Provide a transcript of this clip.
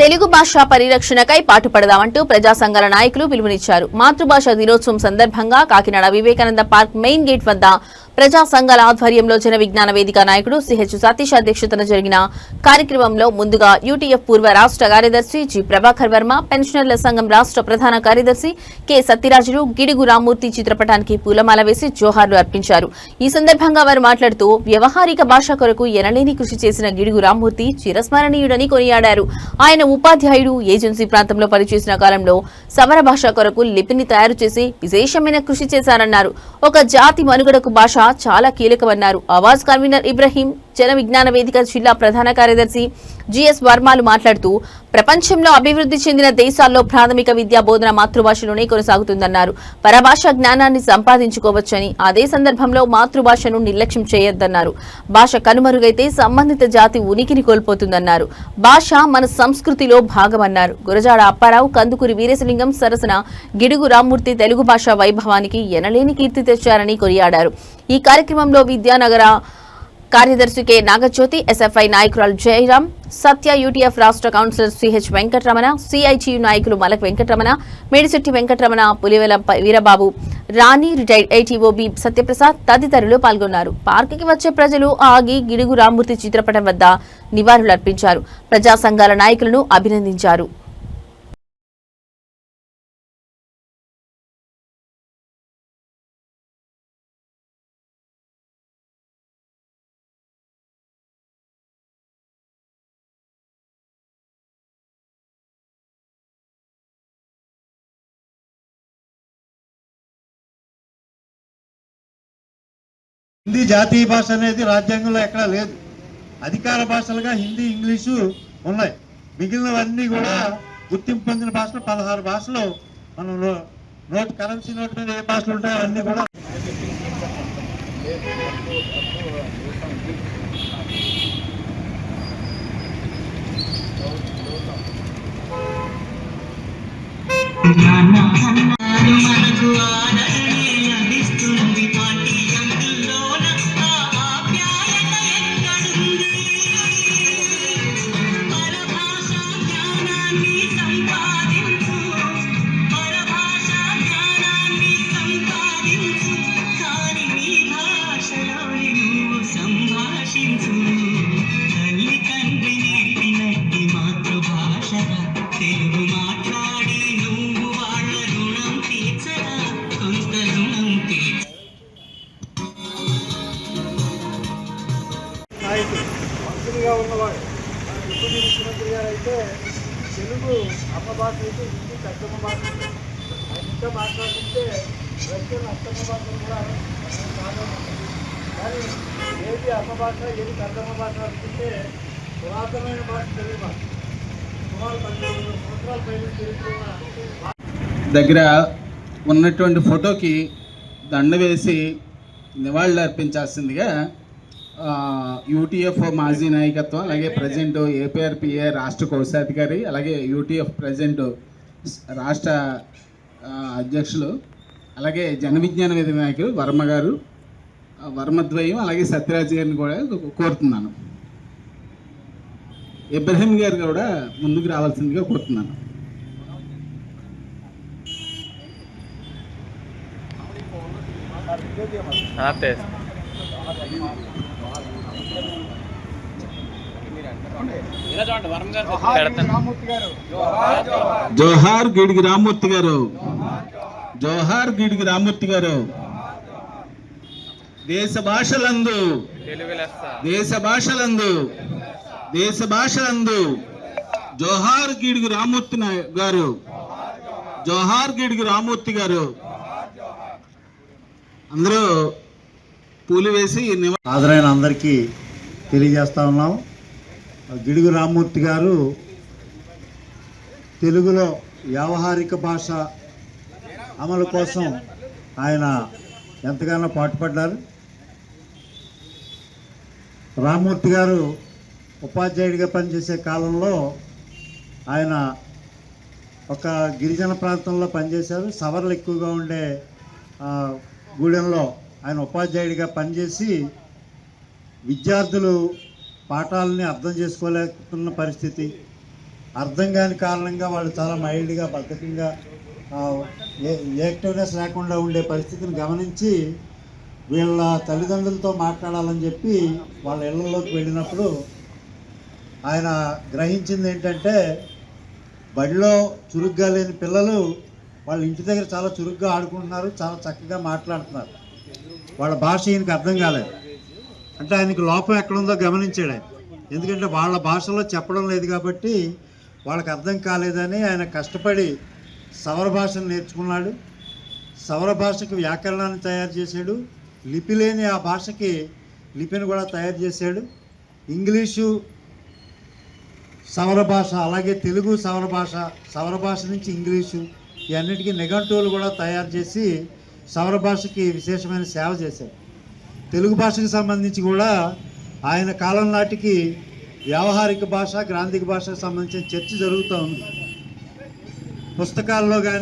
తెలుగు భాష పరిరక్షణకై పాటుపడదామంటూ ప్రజా సంఘాల నాయకులు పిలుపునిచ్చారు. మాతృభాష దినోత్సవం సందర్భంగా Kakinada Vivekananda park main gate వద్ద ప్రజా సంఘాల ఆధ్వర్యంలో జన విజ్ఞాన వేదిక నాయకుడు సిహెచ్ సతీష్ అధ్యక్షతన జరిగిన కార్యక్రమంలో ముందుగా యూటీఎఫ్ పూర్వ రాష్ట్ర కార్యదర్శి జి ప్రభాకర్ వర్మ పెన్షనర్ల సంఘం రాష్ట్ర ప్రధాన కార్యదర్శి కె సత్యరాజులు గిడుగు రామ్మూర్తి చిత్రపటానికి పూలమాల వేసి జోహార్లు అర్పించారు. ఈ సందర్భంగా వారు మాట్లాడుతూ వ్యవహారిక భాష కొరకు ఎనలేని కృషి చేసిన గిడుగు రామ్మూర్తి చిరస్మరణీయుడని కొనియాడారు. ఆయన ఉపాధ్యాయుడు ఏజెన్సీ ప్రాంతంలో పనిచేసిన కాలంలో సమర భాష కొరకు లిపిని తయారు చేసి విశేషమైన కృషి చేశారన్నారు. ఒక జాతి మనుగడకు భాష చాలా కీలకమన్నారు. ఆవాజ్ కన్వీనర్ ఇబ్రహీం జన విజ్ఞాన వేదిక జిల్లా ప్రధాన కార్యదర్శి జిఎస్ వర్మాలు మాట్లాడుతూ ప్రపంచంలో అభివృద్ధి చెందిన దేశాల్లో ప్రాథమిక విద్యా బోధన మాతృభాషలోనే కొనసాగుతుందన్నారు. పరభాష జ్ఞానాన్ని సంపాదించుకోవచ్చని అదే సందర్భంలో మాతృభాషను నిర్లక్ష్యం చేయొద్దన్నారు. భాష కనుమరుగైతే సంబంధిత జాతి ఉనికిని కోల్పోతుందన్నారు. భాష మన సంస్కృతిలో భాగమన్నారు. గురజాడ అప్పారావు కందుకూరి వీరేశలింగం సరసన గిడుగు రామ్మూర్తి తెలుగు భాష వైభవానికి ఎనలేని కీర్తి తెచ్చారని కొనియాడారు. ఈ కార్యక్రమంలో విద్యానగర కార్యదర్శి కె నాగజ్యోతి ఎస్ఎఫ్ఐ నాయకురాలు జయరాం సత్య యూటీఎఫ్ రాష్ట్ర కౌన్సిలర్ సిహెచ్ వెంకటరమణ సిఐటియు నాయకులు మలక్ వెంకటరమణ మేడిశెట్టి వెంకటరమణ పులివెల వీరబాబు రాణి రిటైర్డ్ ఐటీఓబీ సత్యప్రసాద్ తదితరులు పాల్గొన్నారు. పార్కుకి వచ్చే ప్రజలు ఆగి గిడుగు రామ్మూర్తి చిత్రపటం వద్ద నివాళులర్పించారు. ప్రజా సంఘాల నాయకులను అభినందించారు. హిందీ జాతీయ భాష అనేది రాజ్యాంగంలో ఎక్కడా లేదు. అధికార భాషలుగా హిందీ ఇంగ్లీషు ఉన్నాయి. మిగిలినవన్నీ కూడా గుర్తింపు పొందిన భాషలు. పదహారు భాషలు మనం నో- నోట్ కరెన్సీ నోట్ మీద ఏ భాషలు ఉంటాయో అన్నీ కూడా మనకు ఆదరణే తెలుగు అమ్మ భాష అయితే హిందీ పెద్దమ్మ భాష ఆయన ఇంకా మాట్లాడుతుంటే రష్యన్ అత్తమ్మ భాషలు కూడా కానీ ఏది అమ్మ భాష ఏది పెద్దమ్మ భాష అనుకుంటే పురాతనమైన భాష తెలుగు భాష సుమారు పన్నెండు సంవత్సరాల పైన తెలుగుతున్న దగ్గర ఉన్నటువంటి ఫోటోకి దండ వేసి నివాళులు అర్పించాల్సిందిగా యూటీఎఫ్ మాజీ నాయకత్వం అలాగే ప్రజెంట్ ఏపీఆర్పిఏ రాష్ట్ర కోశాధికారి అలాగే యూటీఎఫ్ ప్రజెంట్ రాష్ట్ర అధ్యక్షులు అలాగే జన విజ్ఞాన వేదిక నాయకులు వర్మ గారు వర్మద్వయం అలాగే సత్యరాజ్ గారిని కూడా కోరుతున్నాను. ఇబ్రహీం గారు కూడా ముందుకు రావాల్సిందిగా కోరుతున్నాను. జోహార్ గిడికి రామ్మూర్తి గారు. జోహార్ గిడికి రామ్మూర్తి గారు. దేశ భాషలందు దేశ భాషలందు దేశ భాషలందు జోహార్ గిడికి రామ్మూర్తి గారు. జోహార్ గిడికి రామ్మూర్తి గారు. అందరూ పూలు వేసి హాజరైన అందరికీ తెలియజేస్తా ఉన్నాం. గిడుగు రామ్మూర్తి గారు తెలుగులో వ్యావహారిక భాష అమలు కోసం ఆయన ఎంతగానో పాటుపడ్డారు. రామ్మూర్తి గారు ఉపాధ్యాయుడిగా పనిచేసే కాలంలో ఆయన ఒక గిరిజన ప్రాంతంలో పనిచేశారు. సవర్లు ఎక్కువగా ఉండే గూడెంలో ఆయన ఉపాధ్యాయుడిగా పనిచేసి విద్యార్థులు పాఠాలని అర్థం చేసుకోలేకున్న పరిస్థితి అర్థం కాని కారణంగా వాళ్ళు చాలా మైల్డ్గా బద్ధకంగా యాక్టివ్నెస్ లేకుండా ఉండే పరిస్థితిని గమనించి వీళ్ళ తల్లిదండ్రులతో మాట్లాడాలని చెప్పి వాళ్ళ ఇళ్ళలోకి వెళ్ళినప్పుడు ఆయన గ్రహించింది ఏంటంటే బడిలో చురుగ్గా లేని పిల్లలు వాళ్ళ ఇంటి దగ్గర చాలా చురుగ్గా ఆడుకుంటున్నారు చాలా చక్కగా మాట్లాడుతున్నారు. వాళ్ళ భాష ఈయనకి అర్థం కాలేదు. అంటే ఆయనకి లోపం ఎక్కడుందో గమనించాడు ఆయన. ఎందుకంటే వాళ్ళ భాషలో చెప్పడం లేదు కాబట్టి వాళ్ళకి అర్థం కాలేదని ఆయన కష్టపడి సవర భాషను నేర్చుకున్నాడు. సవర భాషకు వ్యాకరణాన్ని తయారు చేశాడు. లిపి లేని ఆ భాషకి లిపిని కూడా తయారు చేశాడు. ఇంగ్లీషు సవర భాష అలాగే తెలుగు సవర భాష సవర భాష నుంచి ఇంగ్లీషు ఈ అన్నిటికీ నిఘంటువులు కూడా తయారు చేసి సౌర భాషకి విశేషమైన సేవ చేశారు. తెలుగు భాషకు సంబంధించి కూడా ఆయన కాలం నాటికి వ్యావహారిక భాష గ్రాంధిక భాషకు సంబంధించిన చర్చ జరుగుతూ ఉంది. పుస్తకాల్లో కానీ